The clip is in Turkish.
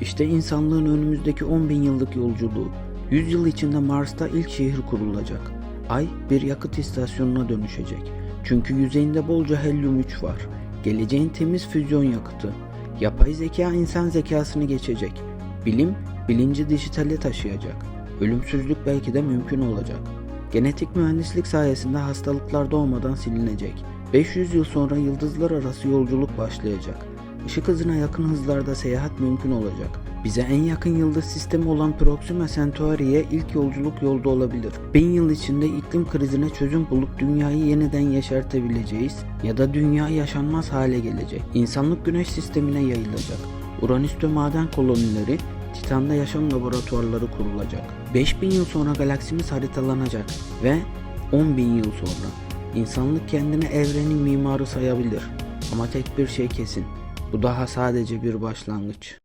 İşte insanlığın önümüzdeki 10 bin yıllık yolculuğu. 100 yıl içinde Mars'ta ilk şehir kurulacak. Ay bir yakıt istasyonuna dönüşecek. Çünkü yüzeyinde bolca helyum 3 var. Geleceğin temiz füzyon yakıtı. Yapay zeka insan zekasını geçecek. Bilim, bilinci dijitale taşıyacak. Ölümsüzlük belki de mümkün olacak. Genetik mühendislik sayesinde hastalıklar doğmadan silinecek. 500 yıl sonra yıldızlar arası yolculuk başlayacak. Işık hızına yakın hızlarda seyahat mümkün olacak. Bize en yakın yıldız sistemi olan Proxima Centauri'ye ilk yolculuk yolda olabilir. Bin yıl içinde iklim krizine çözüm bulup dünyayı yeniden yeşertebileceğiz ya da dünya yaşanmaz hale gelecek. İnsanlık güneş sistemine yayılacak. Uranüs'te maden kolonileri, Titan'da yaşam laboratuvarları kurulacak. 5000 yıl sonra galaksimiz haritalanacak ve 10.000 yıl sonra insanlık kendini evrenin mimarı sayabilir. Ama tek bir şey kesin. Bu daha sadece bir başlangıç.